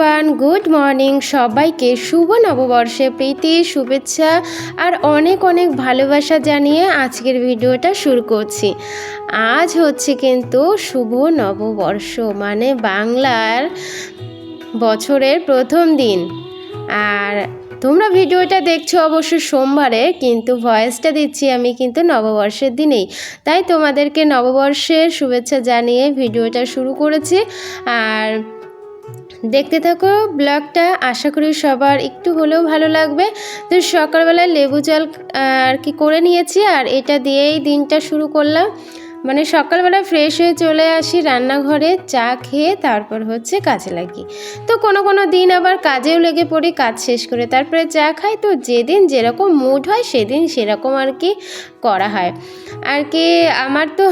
Everyone good morning সবাইকে শুভ নববর্ষে প্রীতি, শুভেচ্ছা আর অনেক অনেক ভালোবাসা জানিয়ে আজকের ভিডিওটা শুরু করছি। আজ হচ্ছে কিন্তু শুভ নববর্ষ মানে বাংলার বছরের প্রথম দিন। আর তোমরা ভিডিওটা দেখছ অবশ্য সোমবারে, কিন্তু ভয়েসটা দিচ্ছি আমি কিন্তু নববর্ষের দিনেই। তাই তোমাদেরকে নববর্ষের শুভেচ্ছা জানিয়ে ভিডিওটা শুরু করেছি। আর দেখতে থাকো, ব্লগটা আশা করি সবার একটু হলেও ভালো লাগবে। তো সকালবেলায় লেবু জল আর কি করে নিয়েছি, আর এটা দিয়েই দিনটা শুরু করলাম। মানে সকালবেলা ফ্রেশ হয়ে চলে আসি রান্নাঘরে, চা খেয়ে তারপর হচ্ছে কাজে লাগি। তো কোনো কোনো দিন আবার কাজেও লেগে পড়ি, কাজ শেষ করে তারপরে চা খাই। তো যেদিন যেরকম মুড হয়, সেদিন সেরকম আর কি করা হয়। আর কি আমার তো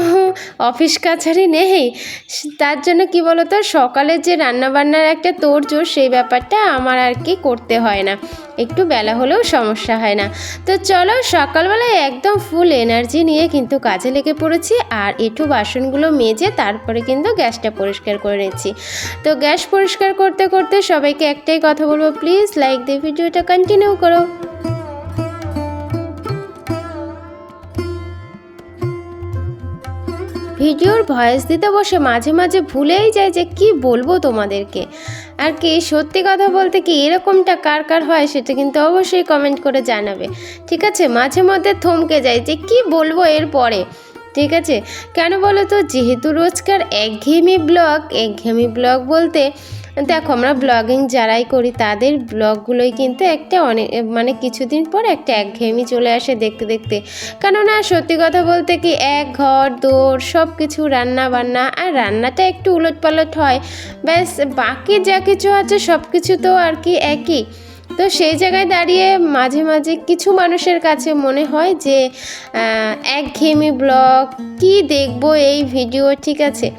অফিস কাছারি নেই, তার জন্য কি বলতো সকালে যে রান্নাবান্নার একটা তোর তোড়জোড়, সেই ব্যাপারটা আমার আর কি করতে হয় না। একটু বেলা হলেও সমস্যা হয় না। তো চলো, সকালবেলায় একদম ফুল এনার্জি নিয়ে কিন্তু কাজে লেগে পড়েছি আর একটু বাসনগুলো মেজে তারপরে কিন্তু গ্যাসটা পরিষ্কার করে নিচ্ছি। তো গ্যাস পরিষ্কার করতে করতে সবাইকে একটাই কথা বলব প্লিজ লাইক দিয়ে ভিডিওটা কন্টিনিউ করো। ভিডিওর ভয়েস দিতে বসে মাঝে মাঝে ভুলেই যায় যে কি বলব তোমাদেরকে। আর কি, সত্যি কথা বলতে কি এরকমটা কার কার হয় সেটা কিন্তু অবশ্যই কমেন্ট করে জানাবে। ঠিক আছে? মাঝে মধ্যে থমকে যায় যে কি বলব এর পরে। ঠিক আছে? কেন বলো তো? যেহেতু রোজকার একঘেয়েমি ব্লগ একঘেয়েমি ব্লগ বলতে দেখো, আমরা ব্লগিং যারাই করি, তাদের ব্লগগুলোই কিন্তু একটা অনেক মানে কিছুদিন পর একটা একঘেয়েমি চলে আসে দেখতে দেখতে। কেননা সত্যি কথা বলতে কি, এক ঘর দৌড় সব কিছু রান্না বান্না আর রান্নাটা একটু উলট পালট হয়। ব্যাস, বাকি যা কিছু আছে সব কিছু তো আর কি একই। তো সেই জায়গায় দাঁড়িয়ে মাঝে মাঝে কিছু মানুষের কাছে মনে হয় যে একঘেয়েমি ব্লগ কি দেখব এই ভিডিও ঠিক আছে?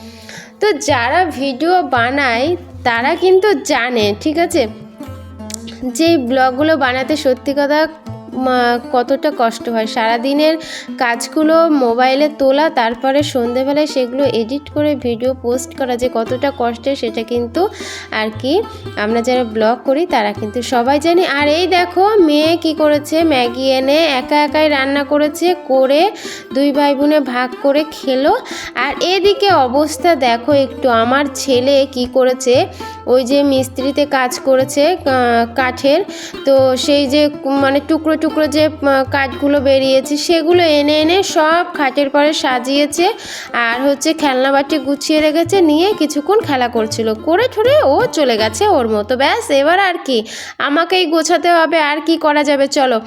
তো যারা ভিডিও বানায় তারা কিন্তু জানে ঠিক আছে? যে ব্লগগুলো বানাতে সত্যি কথা কতটা কষ্ট হয়। সারাদিনের কাজগুলো মোবাইলে তোলা, তারপরে সন্ধেবেলায় সেগুলো এডিট করে ভিডিও পোস্ট করা যে কতটা কষ্টের সেটা কিন্তু আর কি আমরা যারা ব্লগ করি তারা কিন্তু সবাই জানি। আর এই দেখো, মেয়ে কি করেছে? ম্যাগি এনে একা একাই রান্না করেছে, করে দুই ভাই বোনে ভাগ করে খেলো। আর এদিকে অবস্থা দেখো, একটু আমার ছেলে কি করেছে? ওই যে মিস্ত্রিতে কাজ করেছে কাঠের। তো সেই যে মানে টুকরো টুকরো যে কাঠগুলো বেরিয়েছে, সেগুলো এনে এনে সব খাটের পরে সাজিয়েছে আর হচ্ছে খেলনা বাটি গুছিয়ে রেখেছে, নিয়ে কিছুক্ষণ খেলা করছিল। করে ঠুরে ও চলে গেছে ওর মতো। ব্যাস, এবার আর কি। আমাকেই গোছাতে হবে, আর কি করা যাবে, চলো।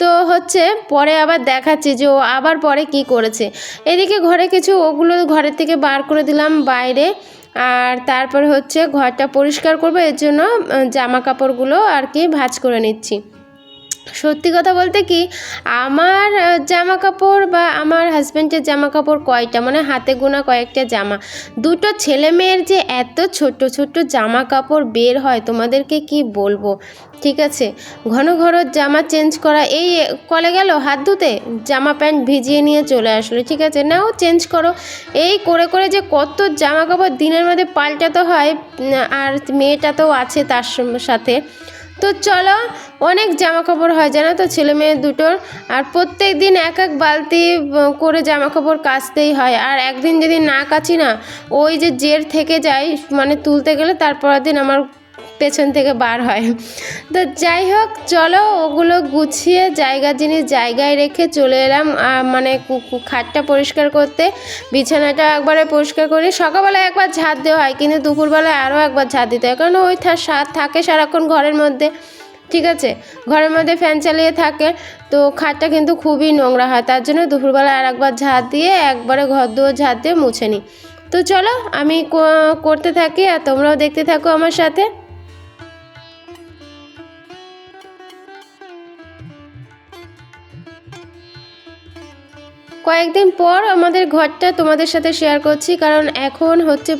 তো হচ্ছে পরে আবার দেখাচ্ছি যে ও আবার পরে কি করেছে। এদিকে ঘরে কিছু ওগুলো ঘরের থেকে বার করে দিলাম বাইরে। আর তারপর হচ্ছে ঘরটা পরিষ্কার করব, এর জন্য জামা কাপড়গুলো আর কি ভাজ করে নিচ্ছি। সত্যি কথা বলতে কি, আমার জামা কাপড় বা আমার হাজব্যান্ডের জামা কাপড় কয়টা? মানে হাতে গোনা কয়েকটা জামা। দুটো ছেলে মেয়ের যে এত ছোট্ট ছোট্ট জামা কাপড় বের হয়, তোমাদেরকে কি বলব? ঠিক আছে? ঘন ঘন জামা চেঞ্জ করা, এই কলে গেল হাত ধুতে, জামা প্যান্ট ভিজিয়ে নিয়ে চলে আসলো, ঠিক আছে? নাও চেঞ্জ করো। এই করে করে যে কত জামা কাপড় দিনের মধ্যে পাল্টাতে হয় আর মেয়েটা তো আছে তার সাথে। তো চলো, অনেক জামা কাপড় হয়, জানো তো? ছেলে মেয়ে দুটোর। আর প্রত্যেক দিন এক এক বালতি করে জামা কাপড় কাচতেই হয়। আর একদিন যদি না কাচি না, ওই যে জের থেকে যায় মানে তুলতে গেলে তারপরের দিন আমার পেছন থেকে বার হয়। তো যাই হোক, চলো ওগুলো গুছিয়ে জায়গা জিনিস জায়গায় রেখে চলে এলাম। মানে খাটটা পরিষ্কার করতে, বিছানাটা একবারে পরিষ্কার করি, সকালবেলায় একবার ঝাঁট দেওয়া হয়, কিন্তু দুপুরবেলায় আরও একবার ঝাঁট দিতে হয়, কারণ ওই থাকে সারাক্ষণ ঘরের মধ্যে, ঠিক আছে? ঘরের মধ্যে ফ্যান চালিয়ে থাকে, তো খাটটা কিন্তু খুবই নোংরা হয়, তার জন্য দুপুরবেলা আর একবার ঝাঁট দিয়ে, একবারে ঘর দুয়ার ঝাঁট দিয়ে মুছে নিই। তো চলো, আমি করতে থাকি, আর তোমরাও দেখতে থাকো আমার সাথে। কয়েকদিন পর আমাদের ঘরটা তোমাদের সাথে শেয়ার করছি, কারণ এখন হচ্ছে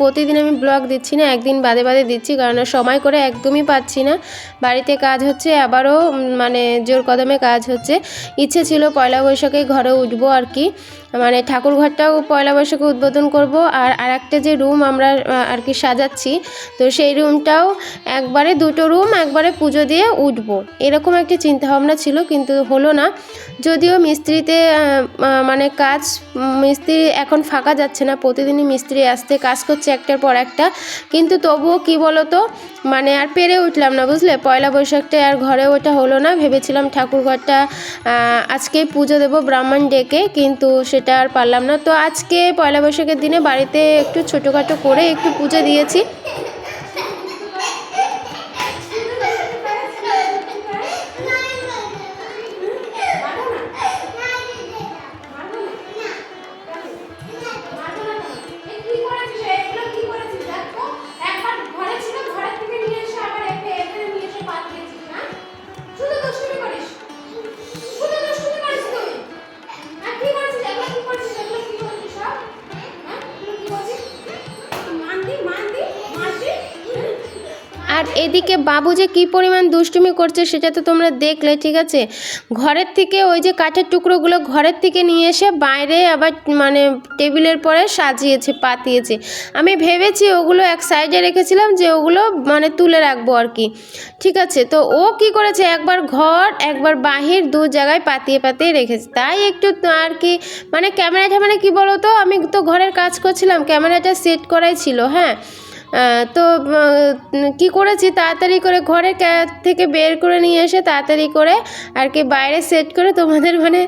প্রতিদিন আমি ব্লগ দিচ্ছি না, একদিন বাদে বাদে দিচ্ছি, কারণ সময় করে একদমই পাচ্ছি না। বাড়িতে কাজ হচ্ছে, আবারও মানে জোর কদমে কাজ হচ্ছে। ইচ্ছে ছিল পয়লা বৈশাখে ঘরে উঠবো আর কি। মানে ঠাকুর ঘরটাও পয়লা বৈশাখে উদ্বোধন করব, আর আরেকটা যে রুম আমরা আর কি সাজাচ্ছি, তো সেই রুমটাও একবারে দুটো রুম একবারে পুজো দিয়ে উঠবো। এরকম একটা চিন্তাভাবনা ছিল, কিন্তু হলো না। যদিও মিস্ত্রিতে মানে কাজ মিস্ত্রি এখন ফাঁকা যাচ্ছে না প্রতিদিনই মিস্ত্রি আসতে কাজ করছে একটার পর একটা। কিন্তু তবুও কি বলো তো মানে আর পেরে উঠলাম না বুঝলে? পয়লা বৈশাখটা আর ঘরে ওটা হলো না ভেবেছিলাম ঠাকুর ঘরটা আহ, আজকেই পুজো দেবো ব্রাহ্মণ ডেকে কিন্তু সেটা আর পারলাম না। তো আজকে পয়লা বৈশাখের দিনে বাড়িতে একটু ছোটোখাটো করে একটু পুজো দিয়েছি। আর এদিকে বাবু যে কী পরিমাণ দুষ্টুমি করছে সেটা তো তোমরা দেখলে, ঠিক আছে? ঘরের থেকে ওই যে কাঠের টুকরোগুলো ঘরের থেকে নিয়ে এসে বাইরে আবার মানে টেবিলের পরে সাজিয়েছে, পাতিয়েছে। আমি ভেবেছি ওগুলো এক সাইডে রেখেছিলাম যে ওগুলো মানে তুলে রাখব আর কি। ঠিক আছে, তো ও কি করেছে? একবার ঘর, একবার বাহির, দু জায়গায় পাতিয়ে পাতিয়ে রেখেছে। তাই একটু আর কি মানে ক্যামেরা ট্যামেরা কী বলো তো আমি তো ঘরের কাজ করছিলাম, ক্যামেরাটা সেট করাই ছিল হ্যাঁ? তো কী করেছি? তাড়াতাড়ি করে ঘরে থেকে বের করে নিয়ে এসে তাড়াতাড়ি করে আর কি বাইরে সেট করে তোমাদের মানে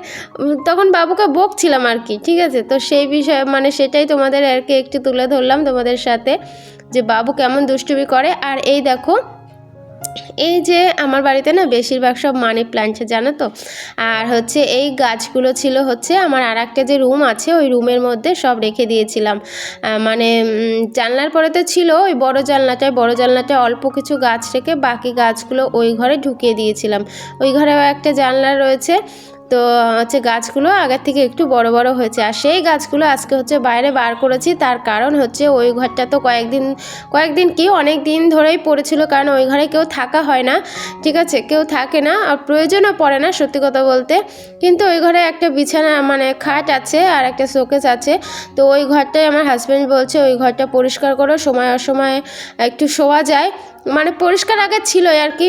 তখন বাবুকে বকছিলাম আর কি, ঠিক আছে? তো সেই বিষয়ে মানে সেটাই তোমাদের আর কি একটু তুলে ধরলাম তোমাদের সাথে যে বাবু কেমন দুষ্টুমি করে। আর এই দেখো এই যে আমার বাড়িতে না বেশিরভাগ সব মানি প্ল্যান্ট জানো তো? আর হচ্ছে এই গাছগুলো ছিল হচ্ছে আমার আর একটা যে রুম আছে, ওই রুমের মধ্যে সব রেখে দিয়েছিলাম। মানে জানলার পরে তো ছিল, ওই বড় জানলাটায় বড় জানলাটায় অল্প কিছু গাছ রেখে বাকি গাছগুলো ওই ঘরে ঢুকিয়ে দিয়েছিলাম। ওই ঘরেও একটা জানলা রয়েছে তো হচ্ছে গাছগুলো আগের থেকে একটু বড় বড় হয়েছে। আর সেই গাছগুলো আজকে হচ্ছে বাইরে বার করেছি, তার কারণ হচ্ছে ওই ঘরটা তো কয়েকদিন কয়েকদিন কি অনেক দিন ধরেই পড়েছিল, কারণ ওই ঘরে কেউ থাকা হয় না, ঠিক আছে? কেউ থাকে না আর প্রয়োজনও পড়ে না সত্যি কথা বলতে। কিন্তু ওই ঘরে একটা বিছানা মানে খাট আছে আর একটা শোকেস আছে। তো ওই ঘরটাই আমার হাজব্যান্ড বলছে, ওই ঘরটা পরিষ্কার করো, সময় অসময়ে একটু শোয়া যায়। মানে পরিষ্কার আগে ছিল আর কি।